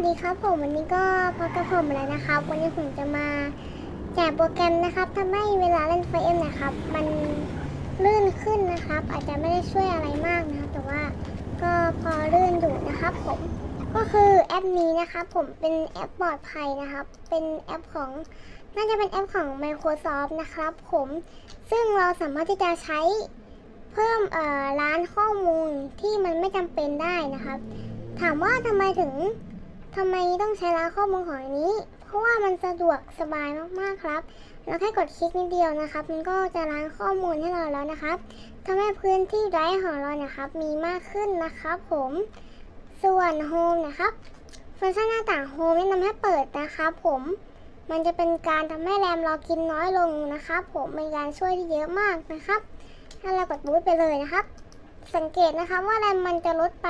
วัสดีครับผมวันนี้ก็พบกับผมแล้วนะครับ วันนี้ผมจะมาแจกโปรแกรมนะครับทำให้เวลาเล่นไฟเอ็มนะครับ มันลื่นขึ้นนะครับ อาจจะไม่ได้ช่วยอะไรมากนะครับ แต่ว่าก็พอลื่นอยู่นะครับ ผมก็คือแอปนี้นะครับ ผมเป็นแอปปลอดภัยนะครับ เป็นแอปของน่าจะเป็นแอปของ Microsoft นะครับ ผมซึ่งเราสามารถที่จะใช้เพิ่มเอ่อร้านข้อมูลที่มันไม่จำเป็นได้นะครับ ถามว่าทำไมถึง ทำไมต้องใช้ร้านข้อมูลของอันนี้ เพราะว่ามันสะดวกสบายมากๆครับ เราแค่กดคลิกนิดเดียวนะครับ มันก็จะล้างข้อมูลให้เราแล้วนะครับทำให้พื้นที่ไดรฟ์ของเราเนี่ยครับมีมากขึ้นนะครับ ผม ส่วนโฮมนะครับฟังก์ชันหน้าต่างโฮมแนะนำให้เปิดนะครับผมมันจะเป็นการทำให้แรมเรากินน้อยลงนะครับผมเป็นการช่วยที่เยอะมากนะครับ ถ้าเรากดบูตไปเลยนะครับ สังเกตนะคะว่าแรมมันจะลดไป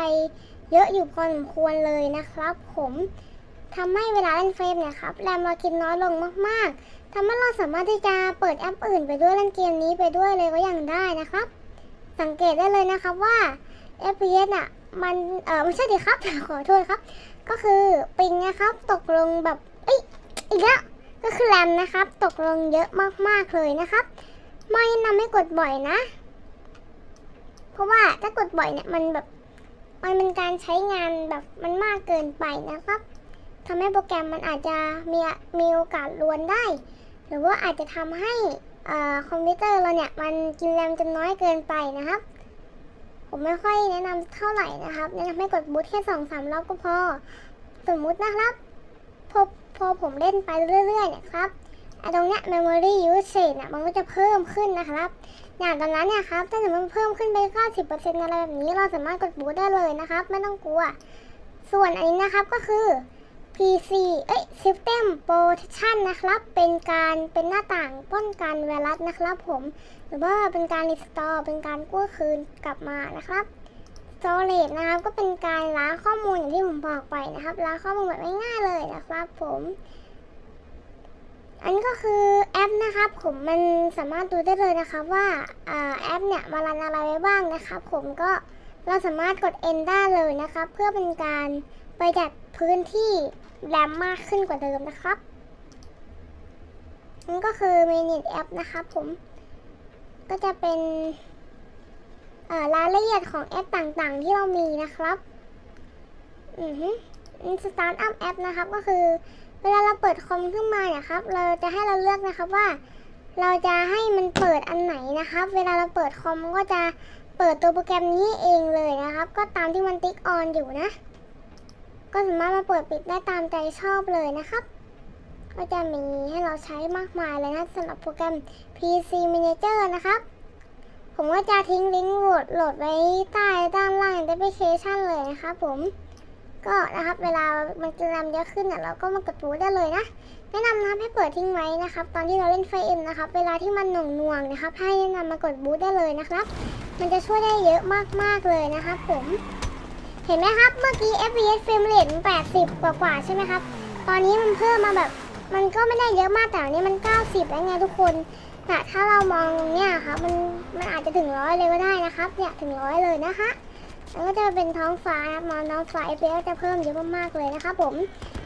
เยอะอยู่พอสมควรเลยนะครับ ผมทำให้เวลาเล่นเฟรมเนี่ยครับแรมเรากินน้อยลงมากๆทำให้เราสามารถที่จะเปิดแอปอื่นไปด้วยเล่นเกมนี้ไปด้วยเลยก็ยังได้นะครับ สังเกตได้เลยนะครับว่า FPS อะมันเออไม่ใช่ดิครับ ขอโทษครับ ก็คือปิงนะครับ ตกลงแบบเอ้ยอีกแล้วก็คือแรมนะครับ ตกลงเยอะมากๆเลยนะครับ ไม่แนะนำให้กดบ่อยนะ เพราะว่าถ้ากดบ่อยเนี่ยมันแบบ มันเป็นการใช้งานแบบมันมากเกินไปนะครับทำให้โปรแกรมมันอาจจะมีมีโอกาสลวนได้ หรือว่าอาจจะทำให้อ่คอมพิวเตอร์เราเนี่ยมันกินแรมจนน้อยเกินไปนะครับ ผมไม่ค่อยแนะนำเท่าไหร่นะครับแนะนำให้กดบูทแค่สองสามรอบก็พอ สมมุตินะครับพอพอผมเล่นไปเรื่อยๆเนี่ยครับ ตรงเนี้ย memory usage เนี่ยมันก็จะเพิ่มขึ้นนะครับอย่างตอนนั้นเนี่ยครับถ้าสมมติมันเพิ่มขึ้นไป90%อะไรแบบนี้เราสามารถกดบูตได้เลยนะครับ ไม่ต้องกลัว ส่วนอันนี้นะครับก็คือ PC เอ้ย System Protection นะครับ เป็นการเป็นหน้าต่างป้องกันไวรัสนะครับผม หรือว่าเป็นการ restore เป็นการกู้คืนกลับมานะครับ Storage นะครับก็เป็นการล้างข้อมูลอย่างที่ผมบอกไปนะครับล้างข้อมูลแบบง่ายๆเลยนะครับผม อันนี้ก็คือแอปนะครับผมมันสามารถดูได้เลยนะครับว่าแอปเนี่ยมารันอะไรไว้บ้างนะครับผมก็เราสามารถกด End ได้เลยนะครับ เพื่อเป็นการประหยัดพื้นที่แรมมากขึ้นกว่าเดิมนะครับนี่ก็คือ Minute App นะครับผมก็จะเป็นรายละเอียดของแอปต่างๆ ที่เรามีนะครับ อือฮึสตาร์ทอัพแอปนะครับก็คือ เวลาเราเปิดคอมขึ้นมาเนี่ยครับ เราจะให้เราเลือกนะครับว่า เราจะให้มันเปิดอันไหนนะครับ เวลาเราเปิดคอมมันก็จะเปิดตัวโปรแกรมนี้เองเลยนะครับ ก็ตามที่มันติ๊กออนอยู่นะ ก็สามารถมาเปิดปิดได้ตามใจชอบเลยนะครับ ก็จะมีให้เราใช้มากมายเลยนะสำหรับโปรแกรม PC Manager นะครับผมก็จะทิ้งลิงก์โหลดโหลดไว้ใต้ด้านล่าง description เลยนะครับผม ก็นะครับเวลามันจะรำเยอะขึ้นเนี่ยเราก็มากดบูได้เลยนะ แนะนำนะครับให้เปิดทิ้งไว้นะครับ ตอนที่เราเล่นไฟเอ็มนะครับ เวลาที่มันหน่วงหน่วงๆนะครับ ให้แนะนำมากดบูได้เลยนะครับ มันจะช่วยได้เยอะมากๆเลยนะครับผม เห็นไหมครับเมื่อกี้ FPS frame rate มัน80 กว่าๆใช่ไหมครับ ตอนนี้มันเพิ่มมาแบบ มันก็ไม่ได้เยอะมากแต่อันนี้มัน 90 แล้วไงทุกคนแต่ถ้าเรามองเนี้ยครับมันมันอาจจะถึงร้อยเลยก็ได้นะครับ เนี่ยถึงร้อยเลยนะคะ แล้วก็จะเป็นท้องฟ้านะครับมองท้องฟ้า FPS จะเพิ่มเยอะมากๆเลยนะครับผม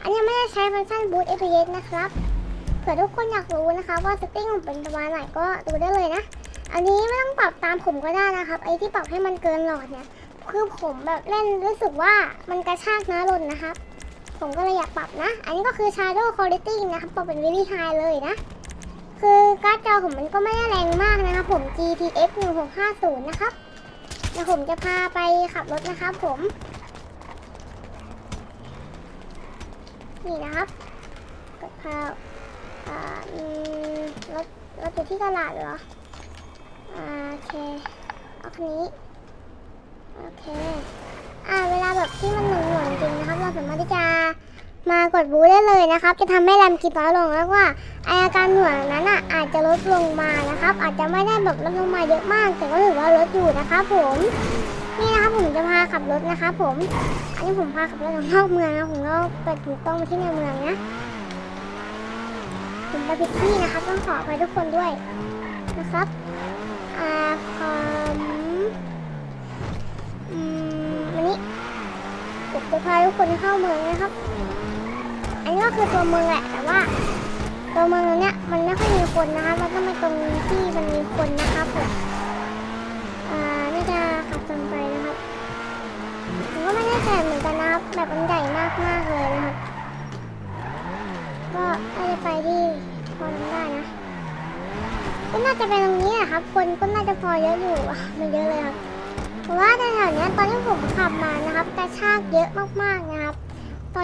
อันนี้ไม่ได้ใช้ฟังก์ชัน Boost FPS นะครับ เผื่อทุกคนอยากรู้นะคะว่า setting ของเป็นประมาณไหนก็ดูได้เลยนะ อันนี้ไม่ต้องปรับตามผมก็ได้นะครับ ไอ้ที่ปรับให้มันเกินหลอดเนี่ย คือผมแบบเล่นรู้สึกว่ามันกระชากน้าลนนะครับ ผมก็เลยอยากปรับนะ อันนี้ก็คือ Shadow Quality นะครับปรับเป็น Very High เลยนะคือการ์ดจอผมมันก็ไม่ได้แรงมากนะครับผม GTX 1650 นะครับ เดี๋ยวผมจะพาไปขับรถนะครับผม นี่นะครับกดพาอ่ารถรถอยู่ที่ตลาดเหรอโอเคเอาคันนี้ โอเค อ่า เวลาแบบที่มันหน่วงๆจริงนะครับ เราสามารถที่จะ มากดบูได้เลยนะครับ จะทำให้แรมกินน้อยลงแล้วว่าอาการหน่วงนั้นอะอาจจะลดลงมานะครับ อาจจะไม่ได้แบบลดลงมาเยอะมาก แต่ก็ถือว่าลดอยู่นะครับผมนี่นะครับผมจะพาขับรถนะครับผม อันนี้ผมพาขับรถนอกเมืองนะผมก็ไปถูกต้องไปที่ในเมืองนะผมไปผิดที่นะครับต้องขอไปทุกคนด้วยนะครับอ่าคอมอืมอันนี้ถูกจะพาทุกคนเข้าเมืองนะครับ ก็คือตัวเมืองแหละแต่ว่า ตัวเมืองเนี้ยมันไม่ค่อยมีคนนะครับมันต้องไปตรงที่มันมีคนนะครับผมอ่าน่าจะขับตรงไปนะครับผมก็ไม่แน่ใจเหมือนกันนะครับแบบมันใหญ่มากมากเลยนะครับก็น่าจะไปที่พอทำได้นะก็น่าจะเป็นตรงนี้แหละครับ คนก็น่าจะพอเยอะอยู่ไม่เยอะเลยครับเพราะว่าแถวนี้ตอนที่ผมขับมานะครับกระชากเยอะมากๆนะ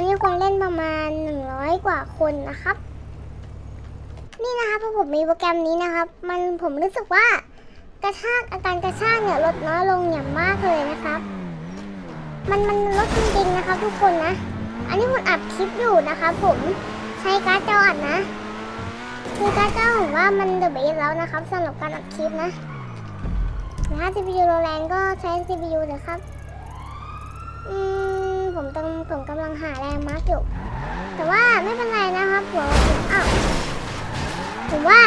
อนนี้คนเล่นประมาณ 100 กว่าคนนะครับ นี่นะครับพอผมมีโปรแกรมนี้นะครับ มันผมรู้สึกว่ากระชากอาการกระชากเนี่ยลดน้อยลงอย่างมากเลยนะครับ มันมันลดจริงๆนะครับ ทุกคนนะ อันนี้ผมอัดคลิปอยู่นะครับผมใช้การ์ดจออัดนะ คือการ์ดจอผมว่ามันเดอะเบสแล้วนะครับสำหรับการอัดคลิปนะถ้า CPU โรแรงก็ใช้ CPU เถอะครับ อืม ผมต้องผมกำลังหาแรงมาร์กอยู่ แต่ว่าไม่เป็นไรนะครับผมผมอ้าวผมว่า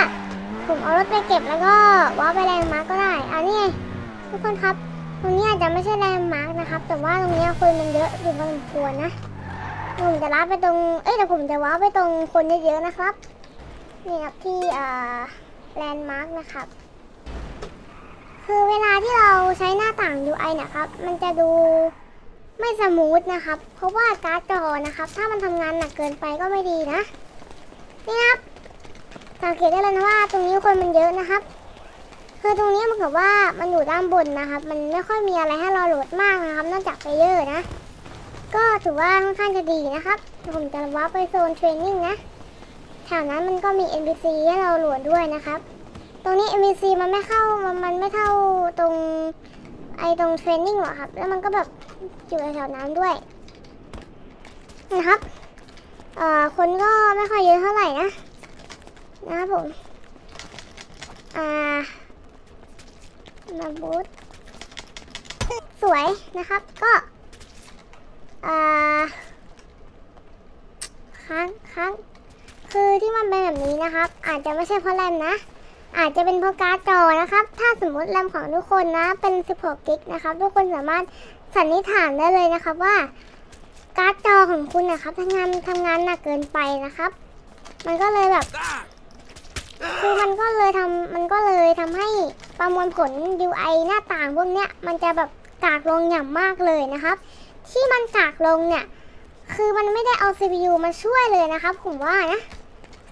ผมเอารถไปเก็บแล้วก็ว่าไปแรงมาร์กก็ได้อ่านี่ไงทุกคนครับ ตรงนี้อาจจะไม่ใช่แรงมาร์กนะครับ แต่ว่าตรงนี้คนมันเยอะอยู่พอสมควรนะผมจะรับไปตรง เอ้ยเดี๋ยวผมจะว้าไปตรงคนเยอะๆนะครับ นี่ครับที่แลนด์มาร์กนะครับ คือเวลาที่เราใช้หน้าต่าง UI นี่ยครับ มันจะดู ไม่สมูทนะครับ เพราะว่าการ์ดจอนะครับ ถ้ามันทำงานหนักเกินไปก็ไม่ดีนะ นี่ครับสังเกตได้เลยนะว่า ตรงนี้คนมันเยอะนะครับ คือตรงนี้มันกับว่ามันอยู่ด้านบนนะครับ มันไม่ค่อยมีอะไรให้เราโหลดมากนะครับ นอกจากเพลเยอร์นะ ก็ถือว่าค่อนข้างจะดีนะครับเดี๋ยวผมจะว้าไปโซนเทรนนิ่งนะแถวนั้นมันก็มี NPC ให้เราโหลดด้วยนะครับ ตรงนี้ NPC มันไม่เข้ามันมันไม่เท่าตรง ไอตรงเทรนนิ่งหรอครับ แล้วมันก็แบบอยู่แถวนั้นด้วยนะครับ เอ่อ คนก็ไม่ค่อยเยอะเท่าไหร่นะ นะครับผม อ่า มาบูธสวยนะครับ ก็ อ่า ค้างค้างคือที่มันเป็นแบบนี้นะครับ อาจจะไม่ใช่เพราะแรมนะ อาจจะเป็นเพราะการ์ดจอนะครับ ถ้าสมมติแรมของทุกคนนะเป็น 16 กิกนะครับ ทุกคนสามารถสันนิษฐานได้เลยนะครับว่า การ์ดจอของคุณนะครับทำงานทำงานหนักเกินไปนะครับ มันก็เลยแบบคือมันก็เลยทำมันก็เลยทำให้ประมวลผล UI หน้าต่างพวกเนี้ยมันจะแบบกากลงอย่างมากเลยนะครับ ที่มันกากลงเนี่ย คือมันไม่ได้เอา CPU มาช่วยเลยนะครับ ผมว่านะ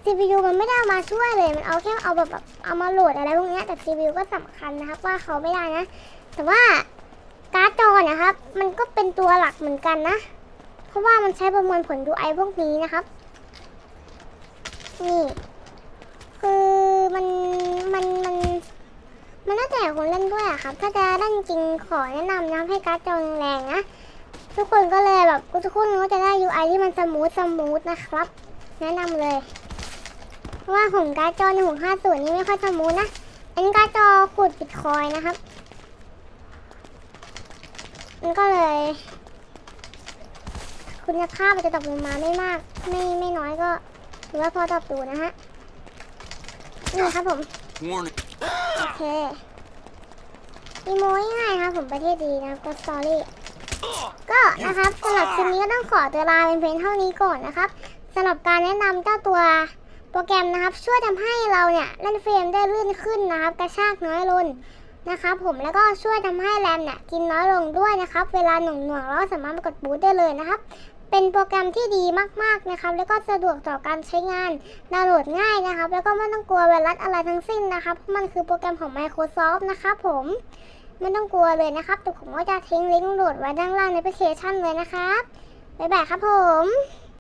CPU มันไม่ได้มาช่วยเลย มันเอาแค่เอาแบบแบบเอามาโหลดอะไรพวกนี้แต่ CPU ก็สำคัญนะครับว่าเขาไม่ได้นะ แต่ว่าการ์ดจอนะครับ มันก็เป็นตัวหลักเหมือนกันนะ เพราะว่ามันใช้ประมวลผล UI พวกนี้นะครับ นี่ คือมันมันมันมันน่าแต่คนเล่นด้วยอะครับ ถ้าจะเล่นจริงขอแนะนำนะให้การ์ดจอแรงนะทุกคนก็เลยแบบทุกคนก็จะได้ UI ที่มันสมูทสมูทนะครับ แนะนำเลย ว่าของการ์ดจอในหกห้าศูนย์นี่ไม่ค่อยสมูทนะ อันนี้การ์ดจอขูดบิตคอยน์นะครับ มันก็เลย คุณภาพมันจะตกลงมาไม่มาก ไม่ไม่น้อยก็ถือว่าพอตอบดูนะฮะ นี่ครับผม Warning. โอเคอีโมง่ายๆครับผมประเทศดีนะครับก็สตอรี่ก็นะครับสำหรับคลิปนี้ก็ต้องขอตัวลาเป็นเพียงเท่านี้ก่อนนะครับสำหรับการแนะนำเจ้าตัว โปรแกรมนะครับช่วยทำให้เราเนี่ยเล่นเฟรมได้ลื่นขึ้นนะครับกระชากน้อยลงนะครับผมแล้วก็ช่วยทำให้แรมเนี่ยกินน้อยลงด้วยนะครับ เวลาหน่วงหน่วงๆเราสามารถกดบูตได้เลยนะครับ เป็นโปรแกรมที่ดีมากๆนะครับ แล้วก็สะดวกต่อการใช้งานดาวน์โหลดง่ายนะครับ แล้วก็ไม่ต้องกลัวไวรัสอะไรทั้งสิ้นนะครับเพราะมันคือโปรแกรมของ Microsoft นะครับผมไม่ต้องกลัวเลยนะครับแต่ผมก็จะทิ้งลิงก์โหลดไว้ด้านล่างในแอปพลิเคชันเลยนะครับบ๊ายบายครับผม